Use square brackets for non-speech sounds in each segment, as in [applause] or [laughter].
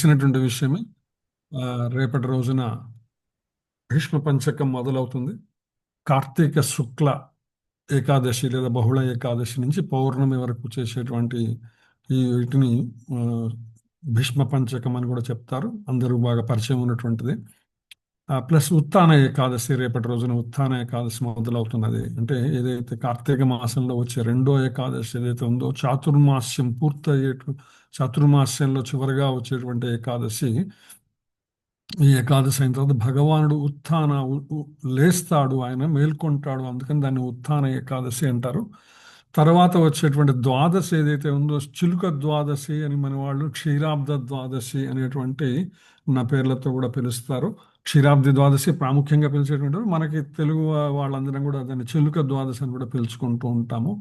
తెలిసినటువంటి విషయమే రేపటి రోజున భీష్మ పంచకం మొదలవుతుంది. కార్తీక శుక్ల ఏకాదశి లేదా బహుళ ఏకాదశి నుంచి పౌర్ణమి వరకు చేసేటువంటి ఈ వీటిని భీష్మ పంచకం అని కూడా చెప్తారు. అందరూ బాగా పరిచయం ఉన్నటువంటిది. ప్లస్ ఉత్థాన ఏకాదశి రేపటి రోజున ఉత్థాన ఏకాదశి మొదలవుతున్నది. అంటే ఏదైతే కార్తీక మాసంలో వచ్చే రెండో ఏకాదశి ఏదైతే ఉందో చాతుర్మాస్యం పూర్తయ్యేటు చాతుర్మాస్యంలో చివరిగా వచ్చేటువంటి ఏకాదశి ఈ ఏకాదశి అయిన తర్వాత భగవానుడు ఉత్థాన ఉ- లేస్తాడు ఆయన మేల్కొంటాడు అందుకని దాన్ని ఉత్థాన ఏకాదశి అంటారు. తర్వాత వచ్చేటువంటి ద్వాదశి ఏదైతే ఉందో చిలుక ద్వాదశి అని మన వాళ్ళు క్షీరాబ్ద ద్వాదశి అనేటువంటి నా పేర్లతో కూడా పిలుస్తారు. క్షీరాబ్ది ద్వాదశి ప్రాముఖ్యంగా పిలిచేటువంటి మనకి తెలుగు వాళ్ళందరం కూడా దాన్ని చిలుక ద్వాదశి అని కూడా పిలుచుకుంటూ ఉంటాము.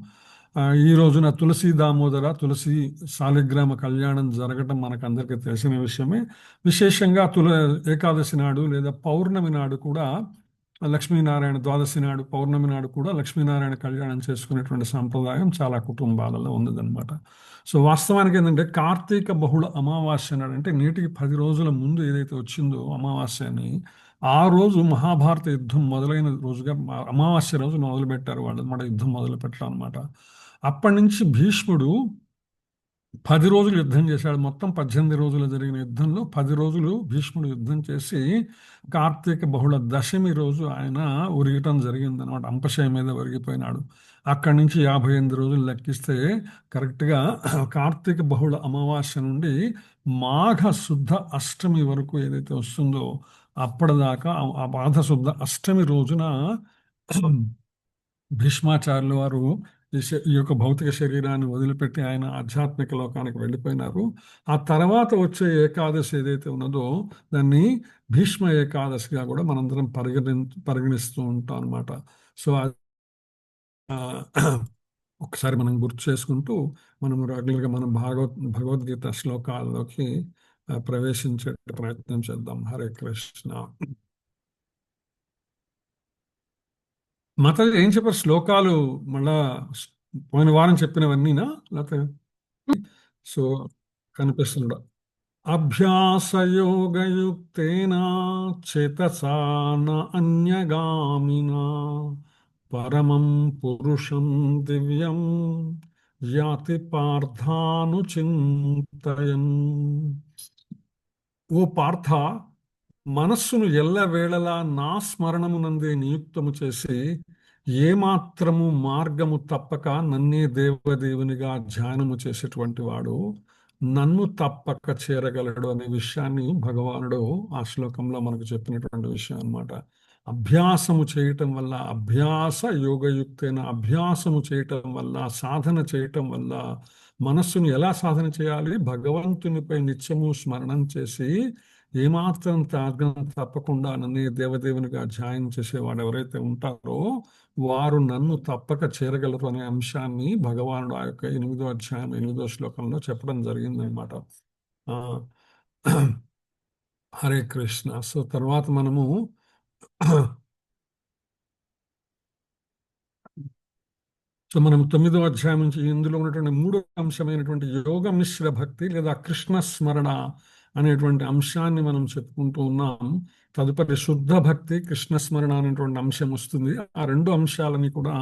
ఈ రోజున తులసి దామోదర తులసి శాలిగ్రామ కళ్యాణం జరగటం మనకు అందరికీ తెలిసిన విషయమే. విశేషంగా తుల ఏకాదశి నాడు లేదా పౌర్ణమి నాడు కూడా లక్ష్మీనారాయణ ద్వాదశి నాడు పౌర్ణమి నాడు కూడా లక్ష్మీనారాయణ కళ్యాణం చేసుకునేటువంటి సంప్రదాయం చాలా కుటుంబాలలో ఉందన్నమాట సో వాస్తవానికి ఏంటంటే కార్తీక బహుళ అమావాస్య నాడు అంటే నేటికి పది రోజుల ముందు ఏదైతే వచ్చిందో అమావాస్య అని ఆ రోజు మహాభారత యుద్ధం మొదలైన రోజుగా అమావాస్య రోజు మొదలుపెట్టారు వాళ్ళు మన యుద్ధం మొదలు పెట్టారు అనమాట అప్పటి నుంచి భీష్ముడు పది రోజులు యుద్ధం చేశాడు. మొత్తం పద్దెనిమిది రోజులు జరిగిన యుద్ధంలో పది రోజులు భీష్ముడు యుద్ధం చేసి కార్తీక బహుళ దశమి రోజు ఆయన ఉరిగటం జరిగింది అనమాట అంపశయ మీద ఒరిగిపోయినాడు. అక్కడి నుంచి యాభై ఎనిమిది రోజులు లెక్కిస్తే కరెక్ట్గా కార్తీక బహుళ అమావాస్య నుండి మాఘ శుద్ధ అష్టమి వరకు ఏదైతే వస్తుందో అప్పటిదాకా ఆ- ఆ శుద్ధ అష్టమి రోజున భీష్మాచార్యులు వారు ఈ శ- ఈ యొక్క భౌతిక శరీరాన్ని వదిలిపెట్టి ఆయన ఆధ్యాత్మిక లోకానికి వెళ్ళిపోయినారు. ఆ తర్వాత వచ్చే ఏకాదశి ఏదైతే ఉన్నదో దాన్ని భీష్మ ఏకాదశిగా కూడా మనందరం పరిగణి పరిగణిస్తూ ఉంటాం అనమాట సో ఒకసారి మనం గుర్తు చేసుకుంటూ మనం రెగ్యులర్గా మనం భాగవత్ భగవద్గీత శ్లోకాల్లోకి ప్రవేశించే ప్రయత్నం చేద్దాం. హరే కృష్ణ. మాతాజీ ఏం చెప్పారు? శ్లోకాలు మళ్ళా పోయిన వారం చెప్పినవన్నీనా? లేకపోతే సో కనిపిస్తుండ అభ్యాసయోగయుక్తేన చేతసా న అన్యగామినా పరమం పురుషం దివ్యం యాతి పార్థానుచింతయన్. ఓ పార్థ మనస్సును ఎల్లవేళలా నా స్మరణమునందే నియుక్తము చేసి ఏమాత్రము మార్గము తప్పక నన్నే దేవదేవునిగా ధ్యానము చేసేటువంటి వాడు నన్ను తప్పక చేరగలడు అనే విషయాన్ని భగవానుడు ఆ శ్లోకంలో మనకు చెప్పినటువంటి విషయం అనమాట అభ్యాసము చేయటం వల్ల అభ్యాస యోగయుక్తైన అభ్యాసము చేయటం వల్ల సాధన చేయటం వల్ల మనస్సును ఎలా సాధన చేయాలి? భగవంతునిపై నిత్యము స్మరణం చేసి ఏమాత్రం త్యాగం తప్పకుండా నన్ను దేవదేవునిగా ధ్యాయం చేసేవాడు ఎవరైతే ఉంటారో వారు నన్ను తప్పక చేరగలరు అనే అంశాన్ని భగవానుడు ఆ యొక్క ఎనిమిదో అధ్యాయం ఎనిమిదో శ్లోకంలో చెప్పడం జరిగిందనమాట ఆ, హరే కృష్ణ. సో తర్వాత మనము సో మనం తొమ్మిదో అధ్యాయం నుంచి ఇందులో ఉన్నటువంటి మూడో అంశమైనటువంటి యోగ మిశ్ర భక్తి లేదా కృష్ణ స్మరణ అనేటువంటి అంశాన్ని మనం చెప్పుకుంటూ ఉన్నాం. తదుపరి శుద్ధ భక్తి కృష్ణ స్మరణ అనేటువంటి అంశం వస్తుంది. ఆ రెండు అంశాలని కూడా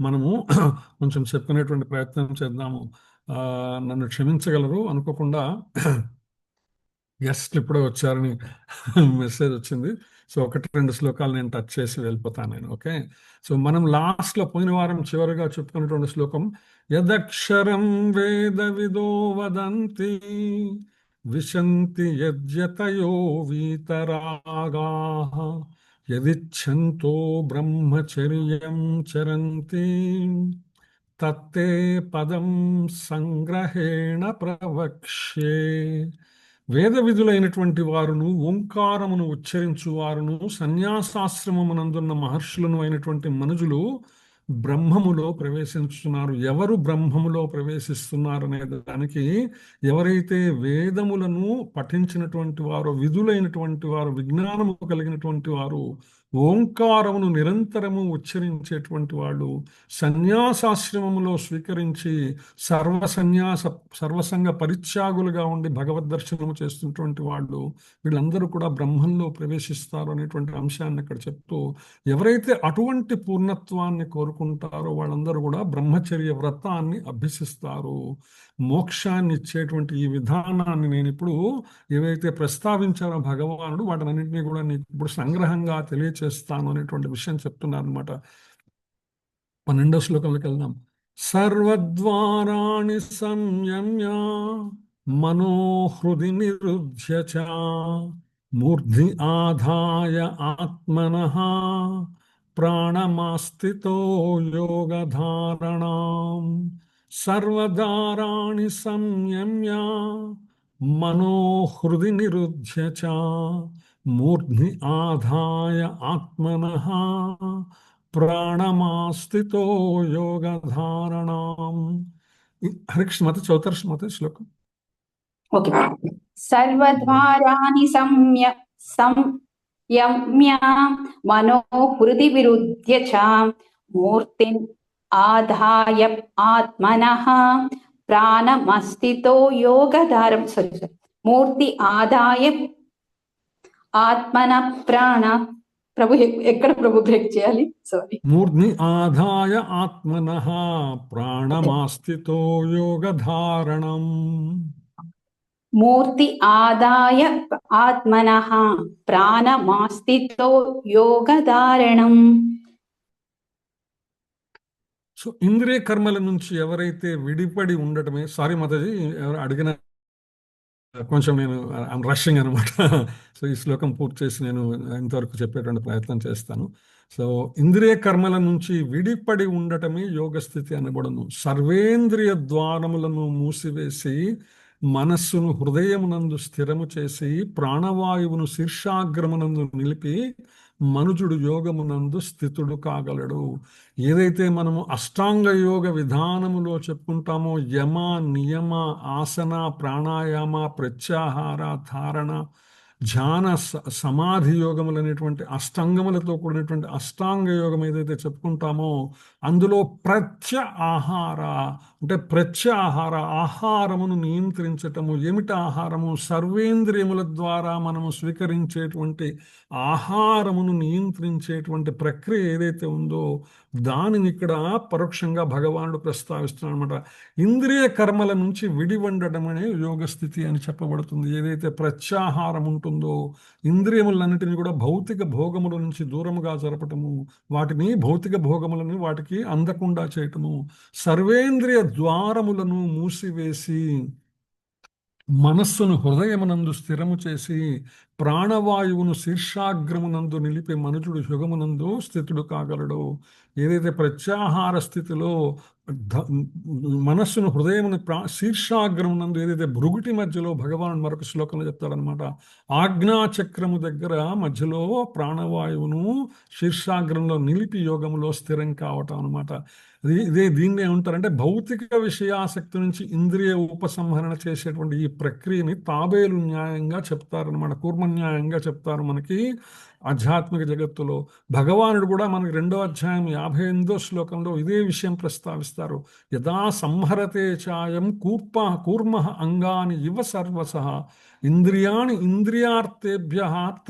మనము [clears throat] కొంచెం చెప్పుకునేటువంటి ప్రయత్నం చేద్దాము. నన్ను క్షమించగలరు? అనుకోకుండా [clears throat] గెస్ట్లు ఇప్పుడే వచ్చారని [laughs] మెసేజ్ వచ్చింది. సో ఒకటి రెండు శ్లోకాలు నేను టచ్ చేసి వెళ్ళిపోతాను నేను ఓకే? సో మనం లాస్ట్లో పోయిన వారం చివరిగా చెప్పుకున్నటువంటి శ్లోకం యదక్షరం వేద విదో వదంతి విశంతి యద్యతయో వీతరాగా యదిచ్ఛంతో బ్రహ్మచర్యం చరంతి తత్తే పదం సంగ్రహేణ ప్రవక్ష్యే. వేద విధులైనటువంటి వారును ఓంకారమును ఉచ్చరించు వారును సన్యాసాశ్రమమునందున్న మహర్షులను అయినటువంటి మనుజులు బ్రహ్మములో ప్రవేశిస్తున్నారు ఎవరు బ్రహ్మములో ప్రవేశిస్తున్నారు అనే దానికి ఎవరైతే వేదములను పఠించినటువంటి వారు విధులైనటువంటి వారు విజ్ఞానము కలిగినటువంటి వారు ఓంకారమును నిరంతరము ఉచ్చరించేటువంటి వాళ్ళు సన్యాసాశ్రమములో స్వీకరించి సర్వ సన్యాస సర్వసంగ పరిత్యాగులుగా ఉండి భగవద్ దర్శనము చేస్తున్నటువంటి వాళ్ళు వీళ్ళందరూ కూడా బ్రహ్మంలో ప్రవేశిస్తారు అనేటువంటి అంశాన్ని ఇక్కడ చెప్తూ ఎవరైతే అటువంటి పూర్ణత్వాన్ని కోరుకుంటారో వాళ్ళందరూ కూడా బ్రహ్మచర్య వ్రతాన్ని అభ్యసిస్తారు. మోక్షాన్ని ఇచ్చేటువంటి ఈ విధానాన్ని నేను ఇప్పుడు ఏవైతే ప్రస్తావించారో భగవానుడు వాటినన్నింటినీ కూడా నీకు ఇప్పుడు సంగ్రహంగా తెలియచేస్తాను అనేటువంటి విషయం చెప్తున్నారు అనమాట పన్నెండో శ్లోకంలోకి వెళ్దాం. సర్వద్వారాణి సంయమ్య మనోహృది నిరుధ్య చ మూర్ధి ఆధాయ ఆత్మన ప్రాణమాస్థితో యోగధారణం. సర్వదారాణి సంయమ్య మనోహృది నిరుధ్య చ మూర్ధ్ని ఆధాయ ఆత్మన ప్రాణమాస్థితో యోగధారణం. హరికృష్ణ చౌతర్షమత శ్లోకం. ఓకే. సర్వద్వారాణి సంయ సంయమ్య మనో హృది విరుధ్య చ మూర్తిన్ ఆధాయ ఆత్మనః ప్రాణమస్థితో యోగధారం సారీ సారీ మూర్తి ఆదాయ ఆత్మన ప్రాణ ప్రభు ఎక్- ఎక్కడ ప్రభు బ్రేక్ చేయాలి సారీ మూర్ధ్ని ఆధాయ ఆత్మన ప్రాణమాస్థితో యోగధారణం మూర్తి ఆదాయ ఆత్మనః ప్రాణమాస్థితో యోగధారణం సో ఇంద్రియ కర్మల నుంచి ఎవరైతే విడిపడి ఉండటమే సారీ మాతాజీ ఎవరు అడిగిన కొంచెం నేను ఐమ్ రషింగ్ అనమాట. సో ఈ శ్లోకం పూర్తి చేసి నేను ఇంతవరకు చెప్పేటువంటి ప్రయత్నం చేస్తాను. సో ఇంద్రియ కర్మల నుంచి విడిపడి ఉండటమే యోగ స్థితి అనబడను. సర్వేంద్రియ ద్వారములను మూసివేసి మనస్సును హృదయమునందు స్థిరము చేసి ప్రాణవాయువును శీర్షాగ్రమునందు నిలిపి మనుజుడు యోగమునందు స్థితుడు కాగలడు. ఏదైతే మనము అష్టాంగ యోగ విధానములో చెప్పుకుంటామో యమ నియమ ఆసన ప్రాణాయామ ప్రత్యాహార ధారణ ధ్యాన స- సమాధి యోగములు అనేటువంటి అష్టాంగములతో కూడినటువంటి అష్టాంగ యోగం ఏదైతే చెప్పుకుంటామో అందులో ప్రత్య ఆహార అంటే ప్రత్యాహార ఆహారమును నియంత్రించటము ఏమిటి ఆహారము? సర్వేంద్రియముల ద్వారా మనము స్వీకరించేటువంటి ఆహారమును నియంత్రించేటువంటి ప్రక్రియ ఏదైతే ఉందో దానిని ఇక్కడ పరోక్షంగా భగవానుడు ప్రస్తావిస్తున్నాడు అనమాట ఇంద్రియ కర్మల నుంచి విడివండడం అనే యోగ స్థితి అని చెప్పబడుతుంది. ఏదైతే ప్రత్యాహారం ఉంటుందో ఇంద్రియములన్నిటిని కూడా భౌతిక భోగముల నుంచి దూరముగా జరపటము వాటిని భౌతిక భోగములను వాటికి అందకుండా చేయటము సర్వేంద్రియ ద్వారములను మూసివేసి మనస్సును హృదయమునందు స్థిరము చేసి ప్రాణవాయువును శీర్షాగ్రమునందు నిలిపి మనుషుడు యుగమునందు స్థితుడు కాగలడు. ఏదైతే ప్రత్యాహార స్థితిలో మనస్సును హృదయమును ప్రా శీర్షాగ్రమునందు ఏదైతే భృగుటి మధ్యలో భగవాన్ మరొక శ్లోకంలో చెప్తాడనమాట ఆజ్ఞాచక్రము దగ్గర మధ్యలో ప్రాణవాయువును శీర్షాగ్రంలో నిలిపి యోగములో స్థిరం కావటం అనమాట ఇదే దీన్ని ఏమంటారంటే భౌతిక విషయాసక్తి నుంచి ఇంద్రియ ఉపసంహరణ చేసేటువంటి ఈ ప్రక్రియని తాబేలు న్యాయంగా చెప్తారనమాట కూర్మ న్యాయంగా చెప్తారు మనకి ఆధ్యాత్మిక జగత్తులో. భగవానుడు కూడా మనకి రెండో అధ్యాయం యాభై ఎనిమిదో శ్లోకంలో ఇదే విషయం ప్రస్తావిస్తారు. యదా సంహరతే చాయం కూర్ప కూర్మ అంగాని ఇవ సర్వస ఇంద్రియాణి ఇంద్రియార్థేభ్య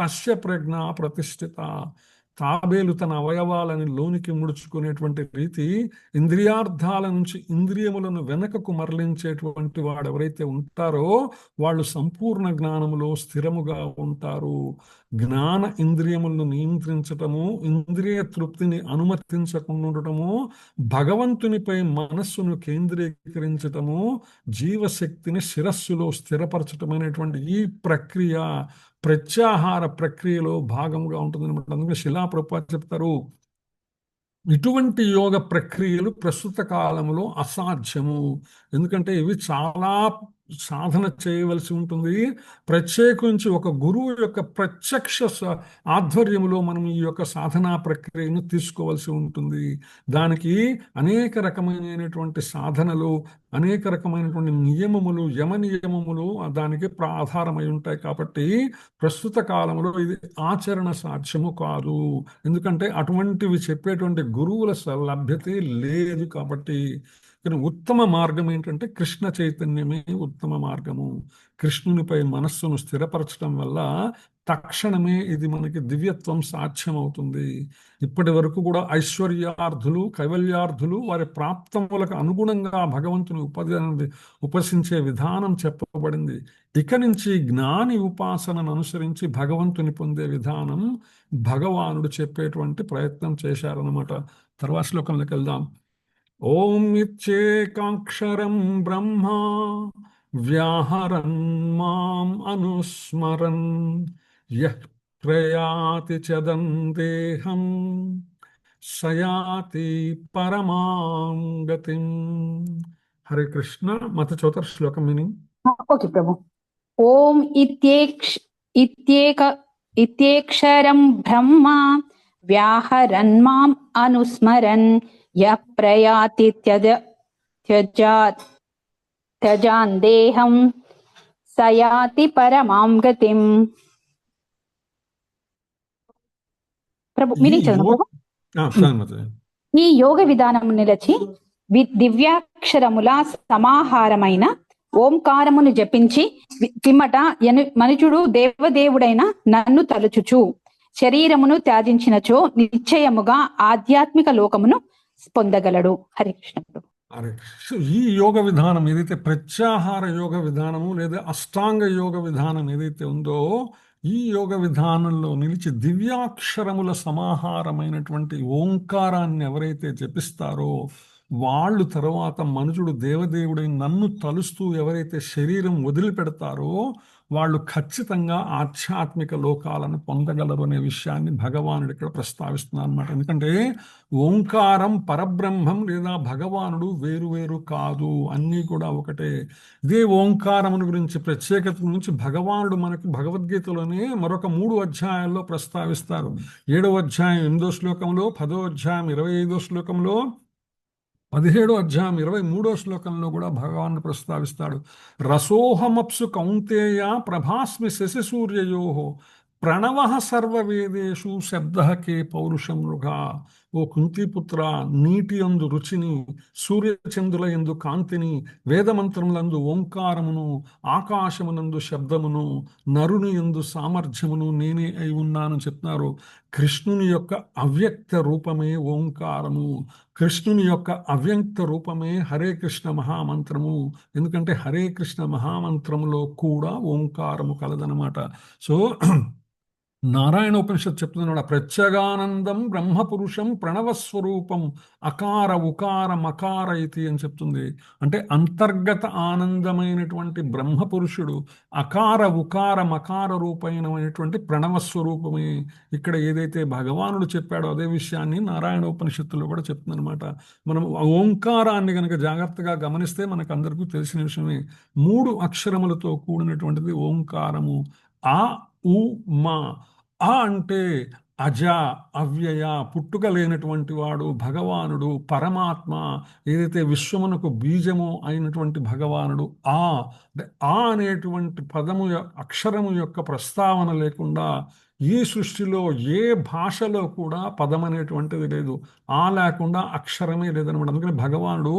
తస్య ప్రజ్ఞ ప్రతిష్ఠిత. తాబేలు తన అవయవాలను లోనికి ముడుచుకునేటువంటి రీతి ఇంద్రియార్థాల నుంచి ఇంద్రియములను వెనకకు మరలించేటువంటి వాడు ఎవరైతే ఉంటారో వాళ్ళు సంపూర్ణ జ్ఞానములో స్థిరముగా ఉంటారు. జ్ఞాన ఇంద్రియములను నియంత్రించటము ఇంద్రియ తృప్తిని అనుమతించకుండా ఉండటము భగవంతునిపై మనస్సును కేంద్రీకరించటము జీవశక్తిని శిరస్సులో స్థిరపరచటమైనటువంటి ఈ ప్రక్రియ ప్రత్యాహార ప్రక్రియలో భాగంగా ఉంటుంది అనమాట అందుకే శిలాప్రపా చెప్తారు ఇటువంటి యోగ ప్రక్రియలు ప్రస్తుత కాలంలో అసాధ్యము. ఎందుకంటే ఇవి చాలా సాధన చేయవలసి ఉంటుంది. ప్రత్యేకించి ఒక గురువు యొక్క ప్రత్యక్ష ఆధ్వర్యంలో మనం ఈ యొక్క సాధనా ప్రక్రియను తీసుకోవాల్సి ఉంటుంది. దానికి అనేక రకమైనటువంటి సాధనలు అనేక రకమైనటువంటి నియమములు యమ నియమములు దానికి ప్ర- ఆధారమై ఉంటాయి కాబట్టి ప్రస్తుత కాలంలో ఇది ఆచరణ సాధ్యము కాదు. ఎందుకంటే అటువంటివి చెప్పేటువంటి గురువుల స- లేదు కాబట్టి కానీ ఉత్తమ మార్గం ఏంటంటే కృష్ణ చైతన్యమే ఉత్తమ మార్గము. కృష్ణునిపై మనస్సును స్థిరపరచడం వల్ల తక్షణమే ఇది మనకి దివ్యత్వం సాధ్యమవుతుంది. ఇప్పటి వరకు కూడా ఐశ్వర్యార్థులు కైవల్యార్థులు వారి ప్రాప్తములకు అనుగుణంగా భగవంతుని ఉపది ఉపసించే విధానం చెప్పబడింది. ఇక నుంచి జ్ఞాని ఉపాసనను అనుసరించి భగవంతుని పొందే విధానం భగవానుడు చెప్పేటువంటి ప్రయత్నం చేశారన్నమాట. తర్వాత శ్లోకంలోకి వెళ్దాం. ఓం ఇచ్చేకాక్షరం బ్రహ్మ వ్యాహరన్ మాం అనుస్మరన్ యః ప్రయాతి చదం దేహం సయాతి పరమాం గతిం హరే కృష్ణ మత చౌతర్ శ్లోకం మీనింగ్ ఓకే ప్రభు ఓం ఇత్యేక్ష ఇత్యేక ఇత్యేక్షరం బ్రహ్మ వ్యాహరన్ మాం అనుస్మరన్ య ప్రయాతి త్యజ త్యజాత్ త్యజాన్ దేహం సయాతి పరమాం గతిం ప్రభు మీనింగ్ ప్రభు ఈ యోగ విధానం నిలచి దివ్యాక్షరముల సమాహారమైన ఓంకారమును జపించి పిమ్మట ఎను మనుజుడు దేవదేవుడైన నన్ను తలుచుచు శరీరమును త్యాజించినచో నిశ్చయముగా ఆధ్యాత్మిక లోకమును పొందగలడు హరికృష్ణుడు అరే సో ఈ యోగ విధానం ఏదైతే ప్రత్యాహార యోగ విధానము లేదా అష్టాంగ యోగ విధానం ఏదైతే ఉందో ఈ యోగ విధానంలో నిలిచి దివ్యాక్షరముల సమాహారమైనటువంటి ఓంకారాన్ని ఎవరైతే జపిస్తారో వాళ్ళు తర్వాత మనుషుడు దేవదేవుడై నన్ను తలుస్తూ ఎవరైతే శరీరం వదిలిపెడతారో వాళ్ళు ఖచ్చితంగా ఆధ్యాత్మిక లోకాలను పొందగలరు అనే విషయాన్ని భగవానుడు ఇక్కడ ప్రస్తావిస్తున్నారు అనమాట ఎందుకంటే ఓంకారం పరబ్రహ్మం లేదా భగవానుడు వేరు వేరు కాదు. అన్నీ కూడా ఒకటే. ఇదే ఓంకారమును గురించి ప్రత్యేకత గురించి భగవానుడు మనకు భగవద్గీతలోనే మరొక మూడు అధ్యాయాల్లో ప్రస్తావిస్తారు. ఏడవ అధ్యాయం ఎనిమిదో శ్లోకంలో పదో అధ్యాయం ఇరవై ఐదో శ్లోకంలో పదిహేడో అధ్యాయం ఇరవై మూడో శ్లోకంలో కూడా భగవాన్ ప్రస్తావిస్తాడు రసోహమప్సు కౌంతేయ ప్రభాస్మి శశి సూర్యయో ప్రణవ సర్వవేదేషు శబ్ద కే పౌరుషం మృగా ఓ కుంతిపుత్ర నీటి అందు రుచిని సూర్యచంద్రుల ఎందు కాంతిని వేదమంత్రములందు ఓంకారమును ఆకాశమునందు శబ్దమును నరుని ఎందు సామర్థ్యమును నేనే అయి ఉన్నాను చెప్తున్నారు. కృష్ణుని యొక్క అవ్యక్త రూపమే ఓంకారము. కృష్ణుని యొక్క అవ్యక్త రూపమే హరే కృష్ణ మహామంత్రము. ఎందుకంటే హరే కృష్ణ మహామంత్రములో కూడా ఓంకారము కలదనమాట సో నారాయణ ఉపనిషత్ చెప్తున్నాడు ప్రత్యగానందం బ్రహ్మపురుషం ప్రణవస్వరూపం అకార ఉకార మకార ఇది అని చెప్తుంది. అంటే అంతర్గత ఆనందమైనటువంటి బ్రహ్మపురుషుడు అకార ఉకార మకార రూపమైనటువంటి ప్రణవస్వరూపమే ఇక్కడ ఏదైతే భగవానుడు చెప్పాడో అదే విషయాన్ని నారాయణ ఉపనిషత్తులో కూడా చెప్తుందనమాట మనం ఓంకారాన్ని కనుక జాగ్రత్తగా గమనిస్తే మనకు అందరికీ తెలిసిన విషయమే. మూడు అక్షరములతో కూడినటువంటిది ఓంకారము. ఆ ఉ మా. ఆ అంటే అజ అవ్యయ పుట్టుక లేనటువంటి వాడు భగవానుడు పరమాత్మ ఏదైతే విశ్వమునకు బీజము అయినటువంటి భగవానుడు ఆ ఆ అనేటువంటి పదము అక్షరము యొక్క ప్రస్తావన లేకుండా ఈ సృష్టిలో ఏ భాషలో కూడా పదం అనేటువంటిది లేదు. ఆ లేకుండా అక్షరమే లేదనమాట. అందుకని భగవానుడు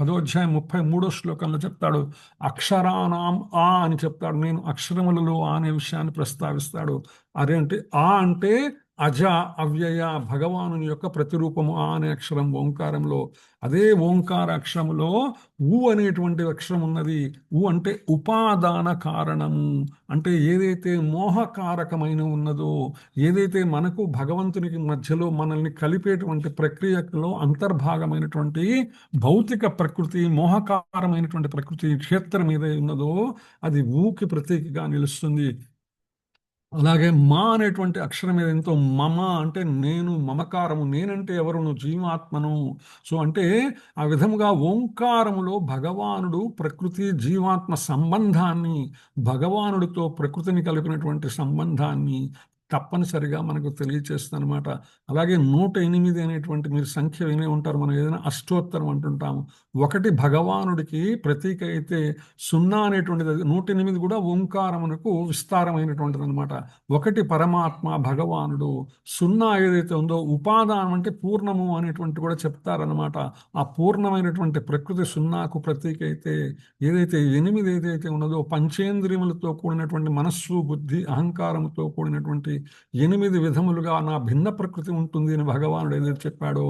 పదోధ్యాయం ముప్పై మూడో శ్లోకంలో చెప్తాడు అక్షరానాం ఆ అని చెప్తాడు. నేను అక్షరములలో ఆ అనే విషయాన్ని ప్రస్తావిస్తాడు. అదేంటి ఆ అంటే అజ అవ్యయ భగవానుని యొక్క ప్రతిరూపము ఆ అనే అక్షరం ఓంకారంలో అదే ఓంకార అక్షరములో ఊ అనేటువంటి అక్షరం ఉన్నది. ఊ అంటే ఉపాదాన కారణము అంటే ఏదైతే మోహకారకమైన ఉన్నదో ఏదైతే మనకు భగవంతునికి మధ్యలో మనల్ని కలిపేటువంటి ప్రక్రియలో అంతర్భాగమైనటువంటి భౌతిక ప్రకృతి మోహకారమైనటువంటి ప్రకృతి క్షేత్రం ఏదై ఉన్నదో అది ఊకి ప్రతీకగా నిలుస్తుంది. అలాగే మా అనేటువంటి అక్షరం మీద ఎంతో మమ అంటే నేను మమకారము నేనంటే ఎవరును జీవాత్మను. సో అంటే ఆ విధముగా ఓంకారములో భగవానుడు ప్రకృతి జీవాత్మ సంబంధాన్ని భగవానుడితో ప్రకృతిని కలిపినటువంటి సంబంధాన్ని తప్పనిసరిగా మనకు తెలియచేస్తుందన్నమాట. అలాగే నూట ఎనిమిది అనేటువంటి మీరు సంఖ్య వినే ఉంటారు. మనం ఏదైనా అష్టోత్తరం అంటుంటాము. ఒకటి భగవానుడికి ప్రతీక అయితే సున్నా అనేటువంటిది నూట ఎనిమిది కూడా ఓంకారమునకు విస్తారమైనటువంటిది అనమాట ఒకటి పరమాత్మ భగవానుడు. సున్నా ఏదైతే ఉందో ఉపాదానం అంటే పూర్ణము అనేటువంటి కూడా చెప్తారనమాట ఆ పూర్ణమైనటువంటి ప్రకృతి సున్నాకు ప్రతీక అయితే ఏదైతే ఎనిమిది ఏదైతే ఉన్నదో పంచేంద్రియములతో కూడినటువంటి మనస్సు బుద్ధి అహంకారముతో కూడినటువంటి ఎనిమిది విధములుగా నా భిన్న ప్రకృతి ఉంటుంది అని భగవానుడు ఏదైతే చెప్పాడో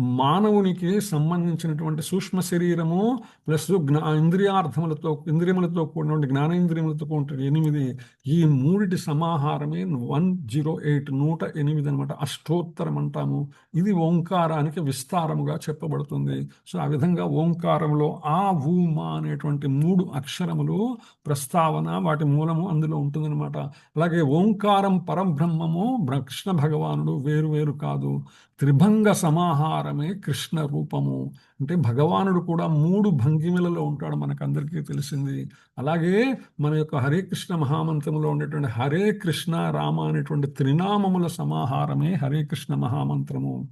మానవునికి సంబంధించినటువంటి సూక్ష్మ శరీరము ప్లస్ జ్ఞా ఇంద్రియార్థములతో ఇంద్రియములతో కూడినటువంటి జ్ఞానేంద్రియములతో కూడిన ఎనిమిది ఈ మూడిటి సమాహారమే వన్ జీరో ఎయిట్ నూట ఎనిమిది అనమాట అష్టోత్తరం అంటాము. ఇది ఓంకారానికి విస్తారముగా చెప్పబడుతుంది. సో ఆ విధంగా ఓంకారంలో ఆ ఊ మా అనేటువంటి మూడు అక్షరములు ప్రస్తావన వాటి మూలము అందులో ఉంటుందన్నమాట. అలాగే ఓంకారం పరబ్రహ్మము కృష్ణ భగవానుడు వేరు వేరు కాదు. త్రిభంగ సమాహారమే కృష్ణ రూపము. అంటే భగవానుడు కూడా మూడు భంగిమలలో ఉంటాడు మనకందరికీ తెలిసింది. అలాగే మన యొక్క హరే కృష్ణ మహామంత్రంలో ఉండేటువంటి హరే కృష్ణ రామ అనేటువంటి త్రినామముల సమాహారమే హరే కృష్ణ మహామంత్రము.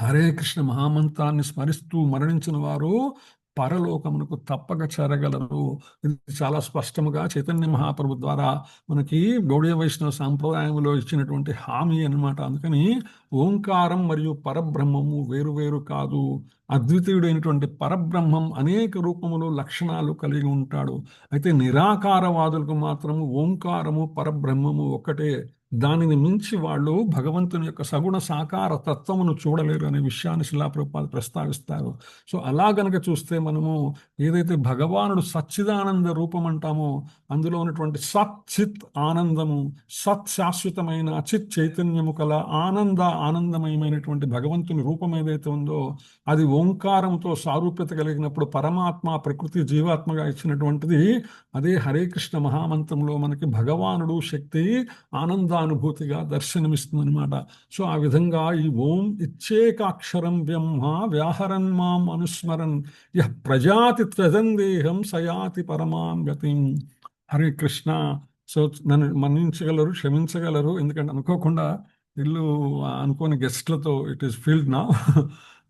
హరే కృష్ణ మహామంత్రాన్ని స్మరిస్తూ మరణించిన వారు పరలోకమునకు తప్పక చేరగలరు. ఇది చాలా స్పష్టముగా చైతన్య మహాప్రభు ద్వారా మనకి గౌడీయ వైష్ణవ సాంప్రదాయంలో ఇచ్చినటువంటి హామీ అన్నమాట. అందుకని ఓంకారం మరియు పరబ్రహ్మము వేరు వేరు కాదు. అద్వితీయుడైనటువంటి పరబ్రహ్మం అనేక రూపములు లక్షణాలు కలిగి ఉంటాడు. అయితే నిరాకారవాదులకు మాత్రము ఓంకారము పరబ్రహ్మము ఒక్కటే. దానిని మించి వాళ్ళు భగవంతుని యొక్క సగుణ సాకార తత్వమును చూడలేరు అనే విషయాన్ని శిలాప్రభుపాద ప్రస్తావిస్తారు. సో అలా గనక చూస్తే మనము ఏదైతే భగవానుడు సచ్చిదానంద రూపం అంటామో అందులో ఉన్నటువంటి సత్ చిత్ ఆనందము సత్ శాశ్వతమైన చిత్ చైతన్యము కల ఆనంద ఆనందమయమైనటువంటి భగవంతుని రూపం ఏదైతే ఉందో అది ఓంకారంతో సారూప్యత కలిగినప్పుడు పరమాత్మ ప్రకృతి జీవాత్మగా ఇచ్చినటువంటిది అదే హరే కృష్ణ మహామంత్రంలో మనకి భగవానుడు శక్తి ఆనందానుభూతిగా దర్శనమిస్తుందన్నమాట సో ఆ విధంగా ఈ ఓం ఇచ్చేకాక్షరం బ్రహ్మ వ్యాహరన్ మాం అనుస్మరన్. యహ ప్రజాతి త్వజందేహం సయాతి పరమాం గతిం. హరే కృష్ణ. సో నన్ను మన్నించగలరు క్షమించగలరు. ఎందుకంటే అనుకోకుండా ఇల్లు అనుకోని గెస్ట్లతో ఇట్ ఈస్ ఫీల్డ్ నా.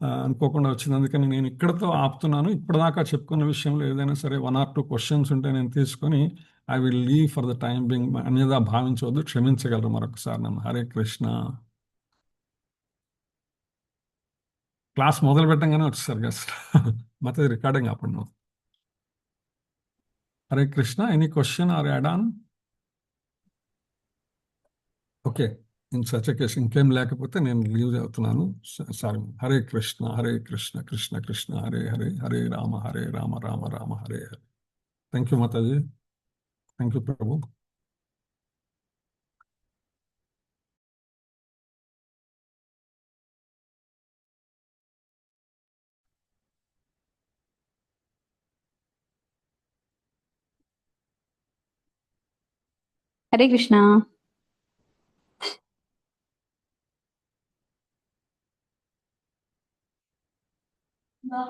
అనుకోకుండా వచ్చింది. అందుకని నేను ఇక్కడతో ఆపుతున్నాను. ఇప్పటిదాకా చెప్పుకున్న విషయంలో ఏదైనా సరే వన్ ఆర్ టూ క్వశ్చన్స్ ఉంటే నేను తీసుకొని I will leave for the time being అనేదా భావించవద్దు క్షమించగలరు మరొకసారి నన్ను. హరే కృష్ణ. క్లాస్ మొదలు పెట్టంగానే వచ్చేసారు గెస్ట్ మత రికార్డింగ్ అప్పుడు Hare Krishna any question or add on okay in such case ఇంకేం లేకపోతే నేను లీవ్ అవుతున్నాను. Sorry Hare Krishna Hare Krishna Krishna Krishna Hare Hare Hare Rama Hare Rama Rama Rama Hare Hare. Thank you Mataji thank you Prabhu Hare Krishna the